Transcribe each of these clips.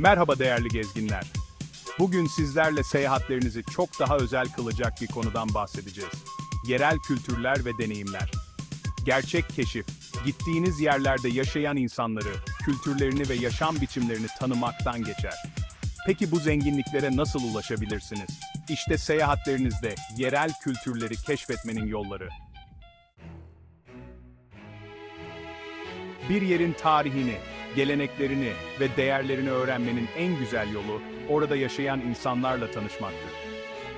Merhaba değerli gezginler. Bugün sizlerle seyahatlerinizi çok daha özel kılacak bir konudan bahsedeceğiz. Yerel kültürler ve deneyimler. Gerçek keşif, gittiğiniz yerlerde yaşayan insanları, kültürlerini ve yaşam biçimlerini tanımaktan geçer. Peki bu zenginliklere nasıl ulaşabilirsiniz? İşte seyahatlerinizde yerel kültürleri keşfetmenin yolları. Bir yerin tarihini, geleneklerini ve değerlerini öğrenmenin en güzel yolu orada yaşayan insanlarla tanışmaktır.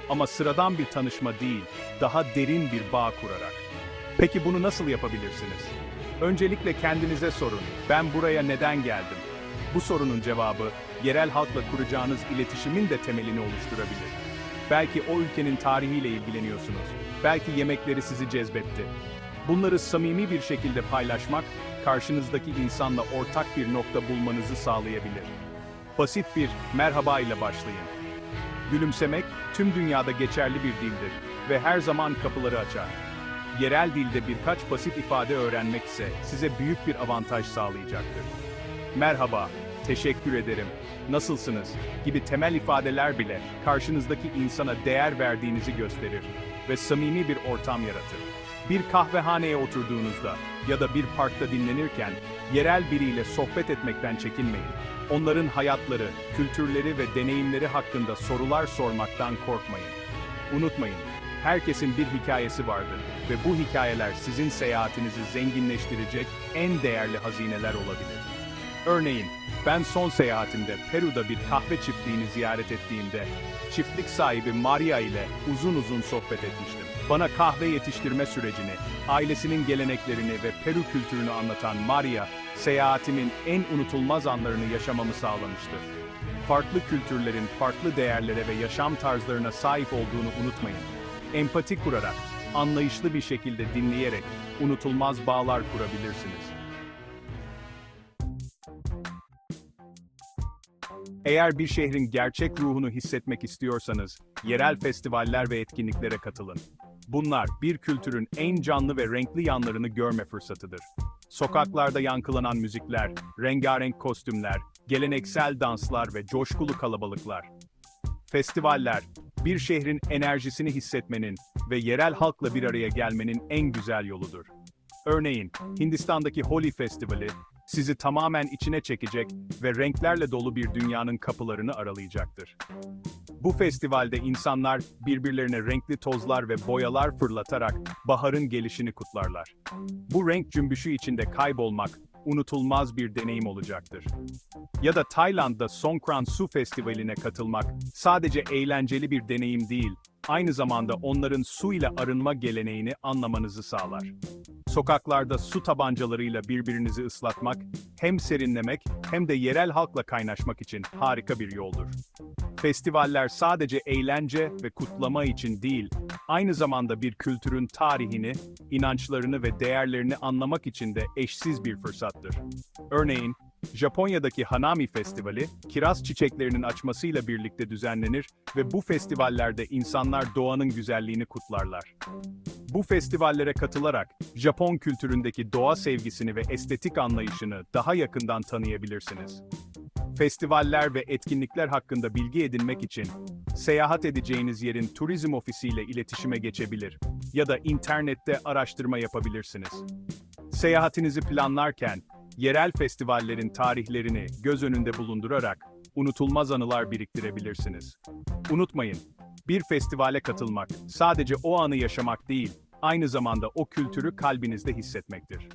Ama sıradan bir tanışma değil, daha derin bir bağ kurarak. Peki bunu nasıl yapabilirsiniz? Öncelikle kendinize sorun. Ben buraya neden geldim? Bu sorunun cevabı yerel halkla kuracağınız iletişimin de temelini oluşturabilir. Belki o ülkenin tarihiyle ilgileniyorsunuz. Belki yemekleri sizi cezbetti. Bunları samimi bir şekilde paylaşmak, karşınızdaki insanla ortak bir nokta bulmanızı sağlayabilir. Basit bir merhaba ile başlayın. Gülümsemek tüm dünyada geçerli bir dildir ve her zaman kapıları açar. Yerel dilde birkaç basit ifade öğrenmek ise size büyük bir avantaj sağlayacaktır. Merhaba, teşekkür ederim, nasılsınız gibi temel ifadeler bile karşınızdaki insana değer verdiğinizi gösterir ve samimi bir ortam yaratır. Bir kahvehaneye oturduğunuzda ya da bir parkta dinlenirken yerel biriyle sohbet etmekten çekinmeyin. Onların hayatları, kültürleri ve deneyimleri hakkında sorular sormaktan korkmayın. Unutmayın, herkesin bir hikayesi vardır ve bu hikayeler sizin seyahatinizi zenginleştirecek en değerli hazineler olabilir. Örneğin, ben son seyahatimde Peru'da bir kahve çiftliğini ziyaret ettiğimde, çiftlik sahibi Maria ile uzun uzun sohbet etmiştim. Bana kahve yetiştirme sürecini, ailesinin geleneklerini ve Peru kültürünü anlatan Maria, seyahatimin en unutulmaz anlarını yaşamamı sağlamıştı. Farklı kültürlerin farklı değerlere ve yaşam tarzlarına sahip olduğunu unutmayın. Empati kurarak, anlayışlı bir şekilde dinleyerek unutulmaz bağlar kurabilirsiniz. Eğer bir şehrin gerçek ruhunu hissetmek istiyorsanız, yerel festivaller ve etkinliklere katılın. Bunlar, bir kültürün en canlı ve renkli yanlarını görme fırsatıdır. Sokaklarda yankılanan müzikler, rengarenk kostümler, geleneksel danslar ve coşkulu kalabalıklar. Festivaller, bir şehrin enerjisini hissetmenin ve yerel halkla bir araya gelmenin en güzel yoludur. Örneğin, Hindistan'daki Holi Festivali, sizi tamamen içine çekecek ve renklerle dolu bir dünyanın kapılarını aralayacaktır. Bu festivalde insanlar birbirlerine renkli tozlar ve boyalar fırlatarak baharın gelişini kutlarlar. Bu renk cümbüşü içinde kaybolmak unutulmaz bir deneyim olacaktır. Ya da Tayland'da Songkran Su Festivali'ne katılmak sadece eğlenceli bir deneyim değil, aynı zamanda onların su ile arınma geleneğini anlamanızı sağlar. Sokaklarda su tabancalarıyla birbirinizi ıslatmak, hem serinlemek hem de yerel halkla kaynaşmak için harika bir yoldur. Festivaller sadece eğlence ve kutlama için değil, aynı zamanda bir kültürün tarihini, inançlarını ve değerlerini anlamak için de eşsiz bir fırsattır. Örneğin, Japonya'daki Hanami Festivali, kiraz çiçeklerinin açmasıyla birlikte düzenlenir ve bu festivallerde insanlar doğanın güzelliğini kutlarlar. Bu festivallere katılarak Japon kültüründeki doğa sevgisini ve estetik anlayışını daha yakından tanıyabilirsiniz. Festivaller ve etkinlikler hakkında bilgi edinmek için seyahat edeceğiniz yerin turizm ofisiyle iletişime geçebilir ya da internette araştırma yapabilirsiniz. Seyahatinizi planlarken yerel festivallerin tarihlerini göz önünde bulundurarak unutulmaz anılar biriktirebilirsiniz. Unutmayın, bir festivale katılmak sadece o anı yaşamak değil, aynı zamanda o kültürü kalbinizde hissetmektir.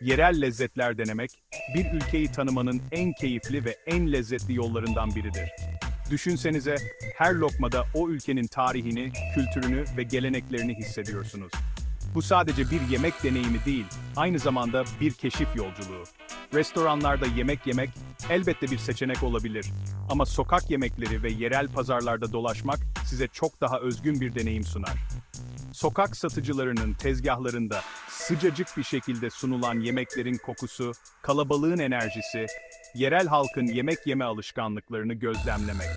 Yerel lezzetler denemek, bir ülkeyi tanımanın en keyifli ve en lezzetli yollarından biridir. Düşünsenize, her lokmada o ülkenin tarihini, kültürünü ve geleneklerini hissediyorsunuz. Bu sadece bir yemek deneyimi değil, aynı zamanda bir keşif yolculuğu. Restoranlarda yemek yemek elbette bir seçenek olabilir. Ama sokak yemekleri ve yerel pazarlarda dolaşmak size çok daha özgün bir deneyim sunar. Sokak satıcılarının tezgahlarında sıcacık bir şekilde sunulan yemeklerin kokusu, kalabalığın enerjisi, yerel halkın yemek yeme alışkanlıklarını gözlemlemek.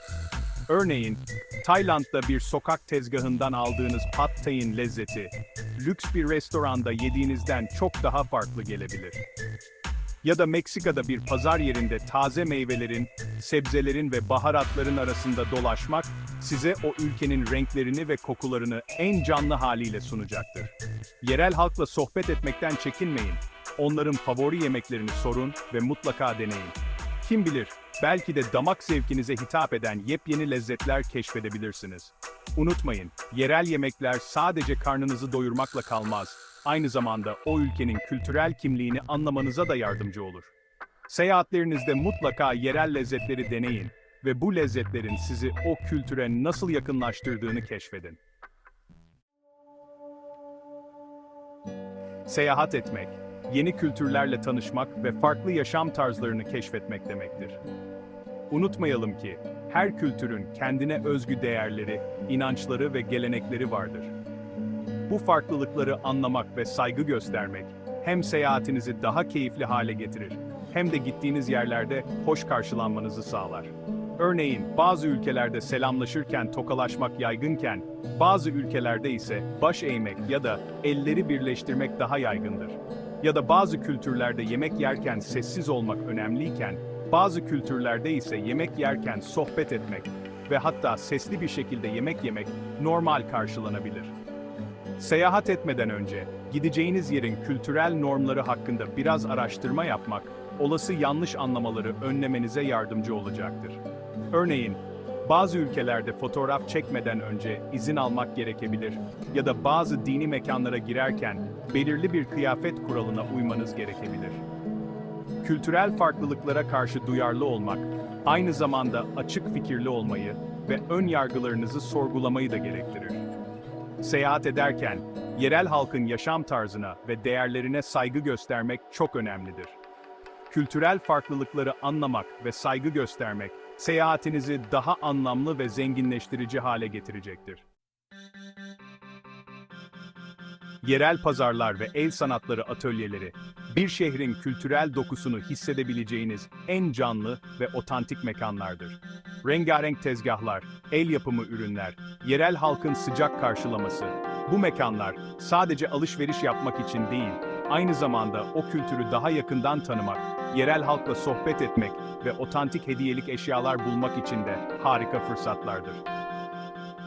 Örneğin, Tayland'da bir sokak tezgahından aldığınız pad thai'nin lezzeti, lüks bir restoranda yediğinizden çok daha farklı gelebilir. Ya da Meksika'da bir pazar yerinde taze meyvelerin, sebzelerin ve baharatların arasında dolaşmak, size o ülkenin renklerini ve kokularını en canlı haliyle sunacaktır. Yerel halkla sohbet etmekten çekinmeyin. Onların favori yemeklerini sorun ve mutlaka deneyin. Kim bilir, belki de damak zevkinize hitap eden yepyeni lezzetler keşfedebilirsiniz. Unutmayın, yerel yemekler sadece karnınızı doyurmakla kalmaz. Aynı zamanda o ülkenin kültürel kimliğini anlamanıza da yardımcı olur. Seyahatlerinizde mutlaka yerel lezzetleri deneyin ve bu lezzetlerin sizi o kültüre nasıl yakınlaştırdığını keşfedin. Seyahat etmek, yeni kültürlerle tanışmak ve farklı yaşam tarzlarını keşfetmek demektir. Unutmayalım ki, her kültürün kendine özgü değerleri, inançları ve gelenekleri vardır. Bu farklılıkları anlamak ve saygı göstermek, hem seyahatinizi daha keyifli hale getirir, hem de gittiğiniz yerlerde hoş karşılanmanızı sağlar. Örneğin, bazı ülkelerde selamlaşırken tokalaşmak yaygınken, bazı ülkelerde ise baş eğmek ya da elleri birleştirmek daha yaygındır. Ya da bazı kültürlerde yemek yerken sessiz olmak önemliyken, bazı kültürlerde ise yemek yerken sohbet etmek ve hatta sesli bir şekilde yemek yemek normal karşılanabilir. Seyahat etmeden önce, gideceğiniz yerin kültürel normları hakkında biraz araştırma yapmak, olası yanlış anlamaları önlemenize yardımcı olacaktır. Örneğin, bazı ülkelerde fotoğraf çekmeden önce izin almak gerekebilir ya da bazı dini mekanlara girerken belirli bir kıyafet kuralına uymanız gerekebilir. Kültürel farklılıklara karşı duyarlı olmak, aynı zamanda açık fikirli olmayı ve ön yargılarınızı sorgulamayı da gerektirir. Seyahat ederken, yerel halkın yaşam tarzına ve değerlerine saygı göstermek çok önemlidir. Kültürel farklılıkları anlamak ve saygı göstermek, seyahatinizi daha anlamlı ve zenginleştirici hale getirecektir. Yerel pazarlar ve el sanatları atölyeleri, bir şehrin kültürel dokusunu hissedebileceğiniz en canlı ve otantik mekanlardır. Rengarenk tezgahlar, el yapımı ürünler, yerel halkın sıcak karşılaması, bu mekanlar sadece alışveriş yapmak için değil, aynı zamanda o kültürü daha yakından tanımak, yerel halkla sohbet etmek ve otantik hediyelik eşyalar bulmak için de harika fırsatlardır.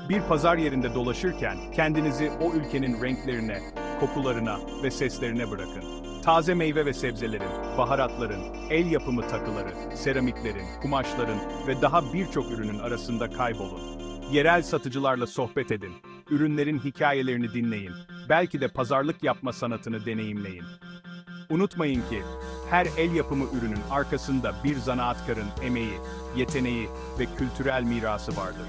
Bir pazar yerinde dolaşırken kendinizi o ülkenin renklerine, kokularına ve seslerine bırakın. Taze meyve ve sebzelerin, baharatların, el yapımı takıları, seramiklerin, kumaşların ve daha birçok ürünün arasında kaybolun. Yerel satıcılarla sohbet edin, ürünlerin hikayelerini dinleyin, belki de pazarlık yapma sanatını deneyimleyin. Unutmayın ki, her el yapımı ürünün arkasında bir zanaatkarın emeği, yeteneği ve kültürel mirası vardır.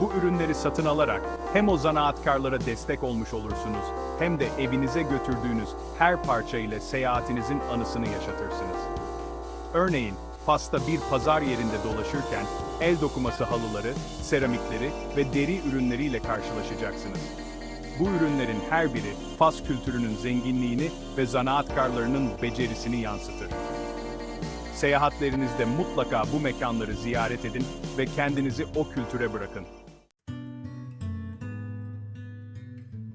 Bu ürünleri satın alarak hem o zanaatkarlara destek olmuş olursunuz, hem de evinize götürdüğünüz her parça ile seyahatinizin anısını yaşatırsınız. Örneğin, Fas'ta bir pazar yerinde dolaşırken el dokuması halıları, seramikleri ve deri ürünleriyle karşılaşacaksınız. Bu ürünlerin her biri Fas kültürünün zenginliğini ve zanaatkarlarının becerisini yansıtır. Seyahatlerinizde mutlaka bu mekanları ziyaret edin ve kendinizi o kültüre bırakın.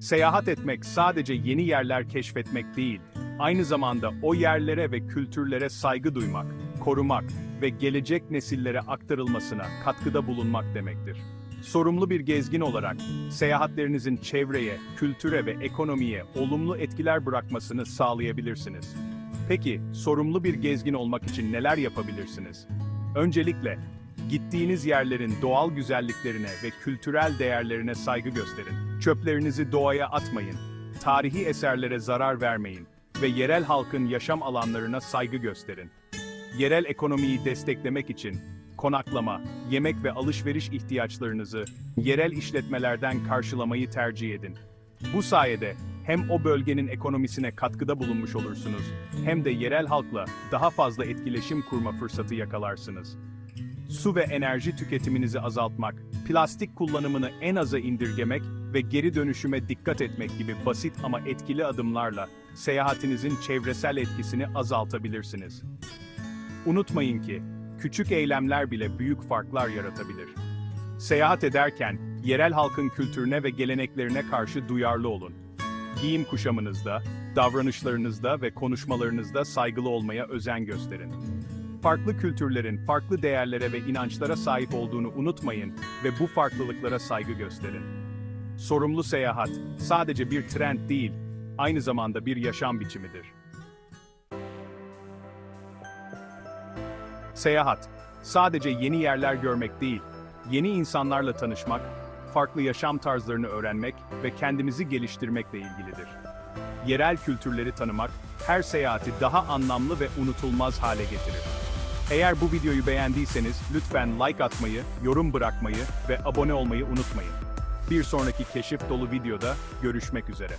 Seyahat etmek sadece yeni yerler keşfetmek değil, aynı zamanda o yerlere ve kültürlere saygı duymak, korumak ve gelecek nesillere aktarılmasına katkıda bulunmak demektir. Sorumlu bir gezgin olarak, seyahatlerinizin çevreye, kültüre ve ekonomiye olumlu etkiler bırakmasını sağlayabilirsiniz. Peki, sorumlu bir gezgin olmak için neler yapabilirsiniz? Öncelikle, gittiğiniz yerlerin doğal güzelliklerine ve kültürel değerlerine saygı gösterin. Çöplerinizi doğaya atmayın, tarihi eserlere zarar vermeyin ve yerel halkın yaşam alanlarına saygı gösterin. Yerel ekonomiyi desteklemek için konaklama, yemek ve alışveriş ihtiyaçlarınızı yerel işletmelerden karşılamayı tercih edin. Bu sayede hem o bölgenin ekonomisine katkıda bulunmuş olursunuz, hem de yerel halkla daha fazla etkileşim kurma fırsatı yakalarsınız. Su ve enerji tüketiminizi azaltmak, plastik kullanımını en aza indirgemek ve geri dönüşüme dikkat etmek gibi basit ama etkili adımlarla seyahatinizin çevresel etkisini azaltabilirsiniz. Unutmayın ki, küçük eylemler bile büyük farklar yaratabilir. Seyahat ederken, yerel halkın kültürüne ve geleneklerine karşı duyarlı olun. Giyim kuşamınızda, Davranışlarınızda ve konuşmalarınızda saygılı olmaya özen gösterin. Farklı kültürlerin farklı değerlere ve inançlara sahip olduğunu unutmayın ve bu farklılıklara saygı gösterin. Sorumlu seyahat sadece bir trend değil, aynı zamanda bir yaşam biçimidir. Seyahat sadece yeni yerler görmek değil, yeni insanlarla tanışmak, farklı yaşam tarzlarını öğrenmek ve kendimizi geliştirmekle ilgilidir. Yerel kültürleri tanımak her seyahati daha anlamlı ve unutulmaz hale getirir. Eğer bu videoyu beğendiyseniz lütfen like atmayı, yorum bırakmayı ve abone olmayı unutmayın. Bir sonraki keşif dolu videoda görüşmek üzere.